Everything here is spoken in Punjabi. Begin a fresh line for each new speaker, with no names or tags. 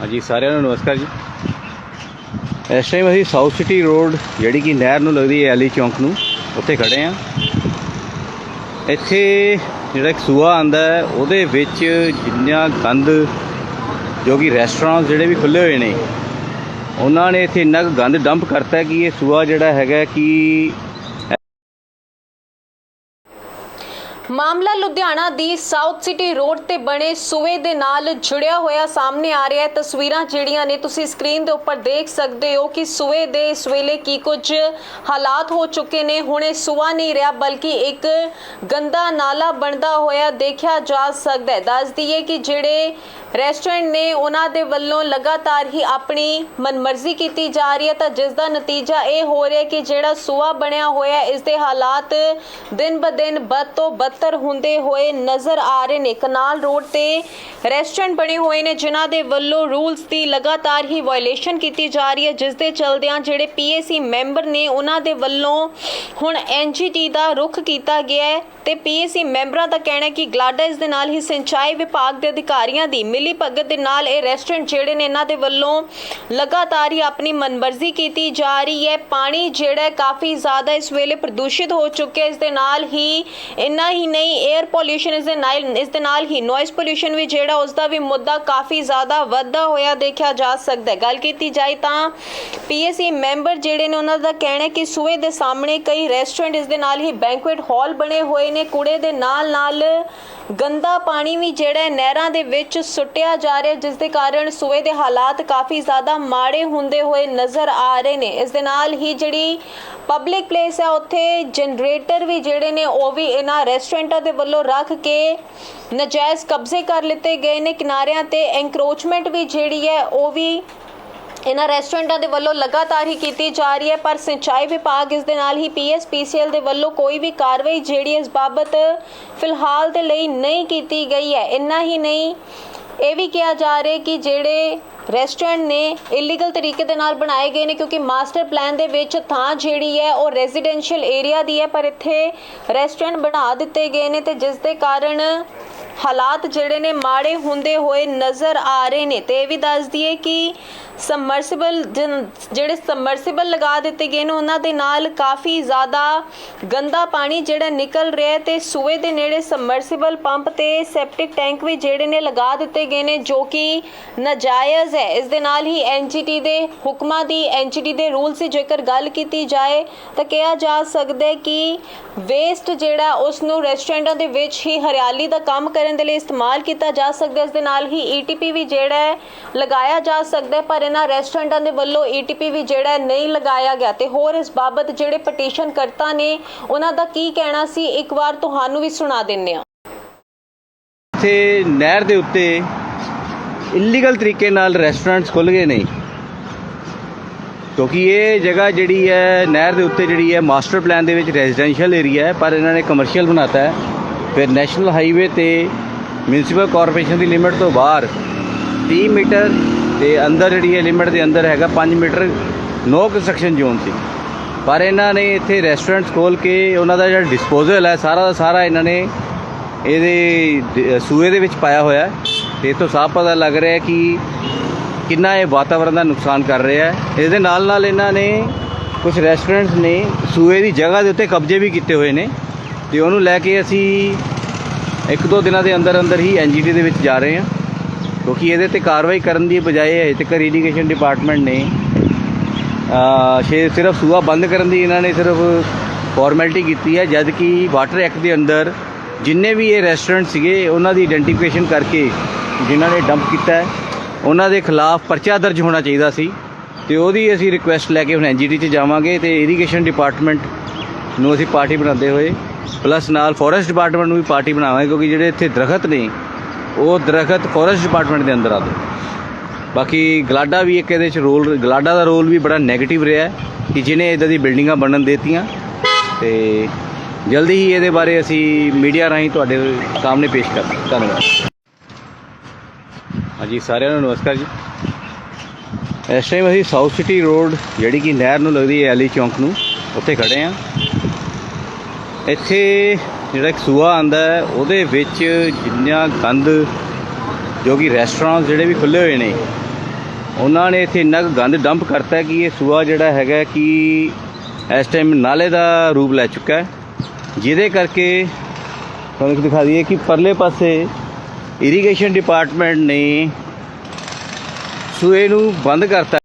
ਹਾਂਜੀ, ਸਾਰਿਆਂ ਨੂੰ ਨਮਸਕਾਰ ਜੀ। ਇਸ ਟਾਈਮ ਅਸੀਂ ਸਾਊਥ ਸਿਟੀ ਰੋਡ ਜਿਹੜੀ ਕਿ ਨਹਿਰ ਨੂੰ ਲੱਗਦੀ ਹੈ ਐਲੀ ਚੌਂਕ ਨੂੰ, ਉੱਥੇ ਖੜੇ ਆ ਇੱਥੇ ਜਿਹੜਾ ਇੱਕ ਸੂਆ ਆਂਦਾ ਹੈ, ਉਹਦੇ ਵਿੱਚ ਜਿੰਨਾ ਗੰਦ ਜੋ ਕਿ ਰੈਸਟੋਰੈਂਟ ਜਿਹੜੇ ਵੀ ਖੁੱਲੇ ਹੋਏ ਨੇ, ਉਹਨਾਂ ਨੇ ਇੱਥੇ ਇੰਨਾ ਕੁ ਗੰਦ ਡੰਪ ਕਰਤਾ ਕਿ ਇਹ ਸੂਆ ਜਿਹੜਾ ਹੈਗਾ ਕਿ
ਮਾਮਲਾ ਲੁਧਿਆਣਾ ਦੀ ਸਾਊਥ ਸਿਟੀ ਰੋਡ ਤੇ ਬਣੇ ਸੂਏ ਦੇ ਨਾਲ ਜੁੜਿਆ ਹੋਇਆ ਸਾਹਮਣੇ ਆ ਰਿਹਾ ਹੈ। ਤਸਵੀਰਾਂ ਜਿਹੜੀਆਂ ਨੇ ਤੁਸੀਂ ਸਕਰੀਨ ਦੇ ਉੱਪਰ ਦੇਖ ਸਕਦੇ ਹੋ ਕਿ ਸੂਏ ਦੇ ਇਸ ਵੇਲੇ ਕੀ ਕੁਝ ਹਾਲਾਤ ਹੋ ਚੁੱਕੇ ਨੇ। ਹੁਣੇ ਸੂਆ ਨਹੀਂ ਰਿਹਾ, ਬਲਕਿ ਇੱਕ ਗੰਦਾ ਨਾਲਾ ਬਣਦਾ ਹੋਇਆ ਦੇਖਿਆ ਜਾ ਸਕਦਾ ਹੈ। ਦੱਸ ਦਈਏ ਕਿ ਜਿਹੜੇ ਰੈਸਟੋਰੈਂਟ ਨੇ, ਉਹਨਾਂ ਦੇ ਵੱਲੋਂ ਲਗਾਤਾਰ ਹੀ ਆਪਣੀ ਮਨਮਰਜ਼ੀ ਕੀਤੀ ਜਾ ਰਹੀ ਹੈ। ਤਾਂ ਜਿਸ ਦਾ ਨਤੀਜਾ ਇਹ ਹੋ ਰਿਹਾ ਕਿ ਜਿਹੜਾ ਸੂਆ ਬਣਿਆ ਹੋਇਆ ਇਸ ਦੇ ਹਾਲਾਤ ਦਿਨ ਬ ਦਿਨ ਬਦ ਤੋਂ ਬਦਤਰ ਹੁੰਦੇ ਹੋਏ ਨਜ਼ਰ ਆ ਰਹੇ ਨੇ। ਕਨਾਲ ਰੋਡ ਤੇ ਰੈਸਟੋਰੈਂਟ ਬਣੇ ਹੋਏ ਨੇ, ਜਿਨ੍ਹਾਂ ਦੇ ਵੱਲੋਂ ਰੂਲਸ ਦੀ ਲਗਾਤਾਰ ਹੀ ਵਾਇਲੇਸ਼ਨ ਕੀਤੀ ਜਾ ਰਹੀ ਹੈ, ਜਿਸ ਦੇ ਚਲਦਿਆਂ ਜਿਹੜੇ ਪੀਏਸੀ ਮੈਂਬਰ ਨੇ, ਉਹਨਾਂ ਦੇ ਵੱਲੋਂ ਹੁਣ ਐਨਜੀਟੀ ਦਾ ਰੁਖ ਕੀਤਾ ਗਿਆ ਹੈ ਤੇ ਪੀਏਸੀ ਮੈਂਬਰਾਂ ਦਾ ਕਹਿਣਾ ਹੈ ਕਿ ਗਲਾਡਾ ਇਸ ਦੇ ਨਾਲ ਹੀ ਸਿੰਚਾਈ ਵਿਭਾਗ ਦੇ ਅਧਿਕਾਰੀਆਂ ਦੀ ਮਿਲੀ ਭਗਤ ਦੇ ਨਾਲ ਇਹ ਰੈਸਟੋਰੈਂਟ ਜਿਹੜੇ ਨੇ, ਇਹਨਾਂ ਦੇ ਵੱਲੋਂ ਲਗਾਤਾਰ ਹੀ ਆਪਣੀ ਮਨਮਰਜ਼ੀ ਕੀਤੀ ਜਾ ਰਹੀ ਹੈ। ਪਾਣੀ ਜਿਹੜਾ ਕਾਫੀ ਜ਼ਿਆਦਾ ਇਸ ਵੇਲੇ ਪ੍ਰਦੂਸ਼ਿਤ ਹੋ ਚੁੱਕਿਆ ਇਸ ਦੇ ਨਾਲ ਹੀ ਇੰਨਾ ਹੀ ਨਹੀਂ 에ਅਰ ਪੋਲਿਊਸ਼ਨ ਇਸ ਦੇ ਨਾਲ, ਇਸ ਦੇ ਨਾਲ ਹੀ ਨੋਇਸ ਪੋਲਿਊਸ਼ਨ ਵੀ ਜਿਹੜਾ ਉਸ ਦਾ ਵੀ ਮੁੱਦਾ ਕਾਫੀ ਜ਼ਿਆਦਾ ਵੱਧਦਾ ਹੋਇਆ ਦੇਖਿਆ ਜਾ ਸਕਦਾ ਹੈ। ਗੱਲ ਕੀਤੀ ਜਾਏ ਤਾਂ ਪੀਐਸਸੀ ਮੈਂਬਰ ਜਿਹੜੇ ਨੇ, ਉਹਨਾਂ ਦਾ ਕਹਿਣਾ ਕਿ ਸੂਏ ਦੇ ਸਾਹਮਣੇ ਕਈ ਰੈਸਟੋਰੈਂਟ ਇਸ ਦੇ ਨਾਲ ਹੀ ਬੈਂਕੁਏਟ ਹਾਲ ਬਣੇ ਹੋਏ ਨੇ। ਕੂੜੇ ਦੇ ਨਾਲ ਨਾਲ ਗੰਦਾ ਪਾਣੀ ਵੀ ਜਿਹੜਾ ਨਹਿਰਾਂ ਦੇ ਵਿੱਚ ਸੁੱਟਿਆ ਜਾ ਰਿਹਾ ਜਿਸ ਦੇ ਕਾਰਨ ਸੂਏ ਦੇ ਹਾਲਾਤ ਕਾਫੀ ਜ਼ਿਆਦਾ ਮਾੜੇ ਹੁੰਦੇ ਹੋਏ ਨਜ਼ਰ ਆ ਰਹੇ ਨੇ। ਇਸ ਦੇ ਨਾਲ ਹੀ ਜਿਹੜੀ ਪਬਲਿਕ ਪਲੇਸ ਹੈ, ਉੱਥੇ ਜਨਰੇਟਰ ਵੀ ਜਿਹੜੇ ਨੇ, ਉਹ ਵੀ ਇਹਨਾਂ ਰੈਸਟੋਰੈਂਟਾਂ ਦੇ ਵੱਲੋਂ ਰੱਖ ਕੇ ਨਜਾਇਜ਼ ਕਬਜ਼ੇ ਕਰ ਲਿੱਤੇ ਗਏ ਨੇ। ਕਿਨਾਰਿਆਂ ਤੇ ਐਂਕਰੋਚਮੈਂਟ ਵੀ ਜਿਹੜੀ ਹੈ, ਉਹ ਵੀ ਇਹਨਾਂ ਰੈਸਟੋਰੈਂਟਾਂ ਦੇ ਵੱਲੋਂ ਲਗਾਤਾਰ ਹੀ ਕੀਤੀ ਜਾ ਰਹੀ ਹੈ। ਪਰ ਸਿੰਚਾਈ ਵਿਭਾਗ ਇਸ ਦੇ ਨਾਲ ਹੀ ਪੀਐਸਪੀਸੀਐਲ ਦੇ ਵੱਲੋਂ ਕੋਈ ਵੀ ਕਾਰਵਾਈ ਜਿਹੜੀ ਇਸ ਬਾਬਤ ਫਿਲਹਾਲ ਦੇ ਲਈ ਨਹੀਂ ਕੀਤੀ ਗਈ ਹੈ। ਇੰਨਾ ਹੀ ਨਹੀਂ ਇਹ ਵੀ ਕਿਹਾ ਜਾ ਰਿਹਾ ਕਿ ਜਿਹੜੇ ਰੈਸਟੋਰੈਂਟ ਨੇ ਇਲੀਗਲ ਤਰੀਕੇ ਦੇ ਨਾਲ ਬਣਾਏ ਗਏ ਨੇ, ਕਿਉਂਕਿ ਮਾਸਟਰ ਪਲਾਨ ਦੇ ਵਿੱਚ ਥਾਂ ਜਿਹੜੀ ਹੈ ਉਹ ਰੈਜ਼ੀਡੈਂਸ਼ੀਅਲ ਏਰੀਆ ਦੀ ਹੈ, ਪਰ ਇੱਥੇ ਰੈਸਟੋਰੈਂਟ ਬਣਾ ਦਿੱਤੇ ਗਏ ਨੇ ਤੇ ਜਿਸ ਦੇ ਕਾਰਨ ਹਾਲਾਤ ਜਿਹੜੇ ਨੇ ਮਾੜੇ ਹੁੰਦੇ ਹੋਏ ਨਜ਼ਰ ਆ ਰਹੇ ਨੇ ਤੇ ਇਹ ਵੀ ਦੱਸ ਦਈਏ ਕਿ ਸਮਰਸੀਬਲ ਜਿਹੜੇ ਸਮਰਸੀਬਲ ਲਗਾ ਦਿੱਤੇ ਗਏ ਨੇ, ਉਹਨਾਂ ਦੇ ਨਾਲ ਕਾਫੀ ਜ਼ਿਆਦਾ ਗੰਦਾ ਪਾਣੀ ਜਿਹੜਾ ਨਿਕਲ ਰਿਹਾ ਹੈ ਤੇ ਸੂਏ ਦੇ ਨੇੜੇ ਸਮਰਸੀਬਲ ਪੰਪ ਤੇ ਸੈਪਟਿਕ ਟੈਂਕ ਵੀ ਜਿਹੜੇ ਨੇ ਲਗਾ ਦਿੱਤੇ ਗਏ ਨੇ, ਜੋ ਕਿ ਨਾਜਾਇਜ਼ ਹੈ। ਇਸ ਦੇ ਨਾਲ ਹੀ ਐਨਜੀਟੀ ਦੇ ਹੁਕਮਾਂ ਦੀ ਐਨਜੀਟੀ ਦੇ ਰੂਲਸ ਦੀ ਜੇਕਰ ਗੱਲ ਕੀਤੀ ਜਾਏ, ਤਾਂ ਕਿਹਾ ਜਾ ਸਕਦਾ ਹੈ ਕਿ ਵੇਸਟ ਜਿਹੜਾ ਉਸ ਨੂੰ ਰੈਸਟੋਰੈਂਟਾਂ ਦੇ ਵਿੱਚ ਹੀ ਹਰਿਆਲੀ ਦਾ ਕੰਮ ਕਰਨ ਦੇ ਲਈ ਇਸਤੇਮਾਲ ਕੀਤਾ ਜਾ ਸਕਦਾ ਇਸ ਦੇ ਨਾਲ ਹੀ ਈਟੀਪੀ ਵੀ ਜਿਹੜਾ ਹੈ, ਲਗਾਇਆ ਜਾ ਸਕਦਾ ਪਰ ਇਹਨਾਂ ਰੈਸਟੋਰੈਂਟਾਂ ਦੇ ਵੱਲੋਂ ਈਟੀਪੀ ਵੀ ਜਿਹੜਾ ਨਹੀਂ ਲਗਾਇਆ ਗਿਆ। ਤੇ ਹੋਰ ਇਸ ਬਾਬਤ ਜਿਹੜੇ ਪਟੀਸ਼ਨ ਕਰਤਾ ਨੇ, ਉਹਨਾਂ ਦਾ ਕੀ ਕਹਿਣਾ ਸੀ? ਇੱਕ ਵਾਰ ਤੁਹਾਨੂੰ ਵੀ ਸੁਣਾ ਦਿੰਨੇ ਆ
ਇੱਥੇ ਨਹਿਰ ਦੇ ਉੱਤੇ ਇਲੀਗਲ ਤਰੀਕੇ ਨਾਲ ਰੈਸਟੋਰੈਂਟਸ ਖੁੱਲ ਗਏ ਨੇ। ਕਿਉਂਕਿ ਇਹ ਜਗ੍ਹਾ ਜਿਹੜੀ ਹੈ, ਨਹਿਰ ਦੇ ਉੱਤੇ ਜਿਹੜੀ ਹੈ ਮਾਸਟਰ ਪਲਾਨ ਦੇ ਵਿੱਚ ਰੈਜ਼ੀਡੈਂਸ਼ੀਅਲ ਏਰੀਆ ਹੈ, ਪਰ ਇਹਨਾਂ ਨੇ ਕਮਰਸ਼ੀਅਲ ਬਣਾਤਾ ਹੈ। ਫਿਰ ਨੈਸ਼ਨਲ ਹਾਈਵੇ ਤੇ ਮਿਊਨਿਸਪਲ ਕਾਰਪੋਰੇਸ਼ਨ ਦੀ ਲਿਮਿਟ ਤੋਂ ਬਾਹਰ 30 ਮੀਟਰ ਦੇ ਅੰਦਰ ਜਿਹੜੀ ਹੈ ਲਿਮਿਟ ਦੇ ਅੰਦਰ ਹੈਗਾ 5 ਮੀਟਰ ਨੋ ਕੰਸਟਰਕਸ਼ਨ ਜ਼ੋਨ ਸੀ। ਪਰ ਇਹਨਾਂ ਨੇ ਇੱਥੇ ਰੈਸਟੋਰੈਂਟਸ ਖੋਲ ਕੇ ਉਹਨਾਂ ਦਾ ਜਿਹੜਾ ਡਿਸਪੋਜ਼ਲ ਹੈ, ਸਾਰਾ ਦਾ ਸਾਰਾ ਇਹਨਾਂ ਨੇ ਇਹਦੇ ਸੂਏ ਦੇ ਵਿੱਚ ਪਾਇਆ ਹੋਇਆ ਹੈ। ਤੇ ਤੋਂ ਸਾਫ਼ ਪਤਾ ਲੱਗ ਰਿਹਾ ਕਿ ਕਿੰਨਾ ਇਹ ਵਾਤਾਵਰਣ ਦਾ ਨੁਕਸਾਨ ਕਰ ਰਿਹਾ ਹੈ। ਇਸ ਦੇ ਨਾਲ ਨਾਲ ਇਹਨਾਂ ਨੇ ਕੁਝ ਰੈਸਟੋਰੈਂਟਸ ਨੇ ਸੂਏ ਦੀ ਜਗ੍ਹਾ ਦੇ ਉੱਤੇ ਕਬਜ਼ੇ ਵੀ ਕੀਤੇ ਹੋਏ ਨੇ। ਤੇ ਉਹਨੂੰ ਲੈ ਕੇ ਅਸੀਂ ਇੱਕ ਦੋ ਦਿਨਾਂ ਦੇ ਅੰਦਰ ਅੰਦਰ ਹੀ ਐਨਜੀਟੀ ਦੇ ਵਿੱਚ ਜਾ ਰਹੇ ਹਾਂ। ਕਿਉਂਕਿ ਇਹਦੇ ਤੇ ਕਾਰਵਾਈ ਕਰਨ ਦੀ ਬਜਾਏ ਹਜੇ ਤੱਕ ਇਰੀਗੇਸ਼ਨ ਡਿਪਾਰਟਮੈਂਟ ਨੇ ਅ, ਸ਼ੇ ਸਿਰਫ ਸੂਆ ਬੰਦ ਕਰਨ ਦੀ ਇਹਨਾਂ ਨੇ ਸਿਰਫ ਫਾਰਮੈਲਿਟੀ ਕੀਤੀ ਹੈ ਜਦ ਕਿ ਵਾਟਰ ਐਕਟ ਦੇ ਅੰਦਰ ਜਿੰਨੇ ਵੀ ਇਹ ਰੈਸਟੋਰੈਂਟ ਸੀਗੇ ਉਹਨਾਂ ਦੀ ਆਇਡੈਂਟੀਫਿਕੇਸ਼ਨ ਕਰਕੇ ਜਿਨ੍ਹਾਂ ਨੇ ਡੰਪ ਕੀਤਾ ਹੈ ਉਹਨਾਂ ਦੇ ਖਿਲਾਫ ਪਰਚਾ ਦਰਜ ਹੋਣਾ ਚਾਹੀਦਾ ਸੀ ਤੇ ਉਹਦੀ ਅਸੀਂ ਰਿਕੁਐਸਟ ਲੈ ਕੇ ਹੁਣ ਐਨਜੀਟੀ 'ਚ ਜਾਵਾਂਗੇ ਤੇ ਇਰੀਗੇਸ਼ਨ ਡਿਪਾਰਟਮੈਂਟ ਨੂੰ ਅਸੀਂ ਪਾਰਟੀ ਬਣਾਉਂਦੇ ਹੋਏ ਪਲੱਸ ਨਾਲ ਫੋਰੈਸਟ ਡਿਪਾਰਟਮੈਂਟ ਨੂੰ ਵੀ ਪਾਰਟੀ ਬਣਾਵਾਂਗੇ ਕਿਉਂਕਿ ਜਿਹੜੇ ਇੱਥੇ ਦਰਖਤ ਨੇ, ਉਹ ਦਰਖਤ ਫੋਰੈਸਟ ਡਿਪਾਰਟਮੈਂਟ ਦੇ ਅੰਦਰ ਆਉਂਦੇ ਬਾਕੀ ਗਲਾਡਾ ਵੀ ਇੱਕ ਇਹਦੇ ਚ ਰੋਲ ਗਲਾਡਾ ਦਾ ਰੋਲ ਵੀ ਬੜਾ 네ਗੇਟਿਵ ਰਿਹਾ ਕਿ ਜਿਹਨੇ ਇਦਾਂ ਦੀ ਬਿਲਡਿੰਗਾਂ ਬਣਨ ਦੇਤੀਆਂ। ਤੇ ਜਲਦੀ ਹੀ ਇਹਦੇ ਬਾਰੇ ਅਸੀਂ ਮੀਡੀਆ ਰਾਹੀਂ ਤੁਹਾਡੇ ਸਾਹਮਣੇ ਪੇਸ਼ ਕਰ, ਧੰਨਵਾਦ। ਹਾਂਜੀ, ਸਾਰਿਆਂ ਨੂੰ ਨਮਸਕਾਰ ਜੀ। ਇਸ ਟਾਈਮ ਅਸੀਂ ਸਾਊਥ ਸਿਟੀ ਰੋਡ ਜਿਹੜੀ ਕਿ ਨਹਿਰ ਨੂੰ ਲੱਗਦੀ ਹੈ ਐਲੀ ਚੌਂਕ ਨੂੰ, ਉੱਥੇ ਖੜੇ ਆ ਇੱਥੇ ਜਿਹੜਾ ਇੱਕ ਸੂਆ ਆਂਦਾ ਹੈ, ਉਹਦੇ ਵਿੱਚ ਜਿੰਨਾ ਗੰਦ ਜੋ ਕਿ ਰੈਸਟੋਰੈਂਟ ਜਿਹੜੇ ਵੀ ਖੁੱਲੇ ਹੋਏ ਨੇ, ਉਹਨਾਂ ਨੇ ਇੱਥੇ ਇੰਨਾ ਕੁ ਗੰਦ ਡੰਪ ਕਰਤਾ ਕਿ ਇਹ ਸੂਆ ਜਿਹੜਾ ਹੈਗਾ ਕਿ ਇਸ ਟਾਈਮ ਨਾਲੇ ਦਾ ਰੂਪ ਲੈ ਚੁੱਕਾ ਹੈ। ਜਿਹਦੇ ਕਰਕੇ ਤੁਹਾਨੂੰ ਦਿਖਾ ਦਈਏ ਕਿ ਪਰਲੇ ਪਾਸੇ ਇਰੀਗੇਸ਼ਨ ਡਿਪਾਰਟਮੈਂਟ ਨੇ ਸੂਏ ਨੂੰ ਬੰਦ ਕਰਤਾ।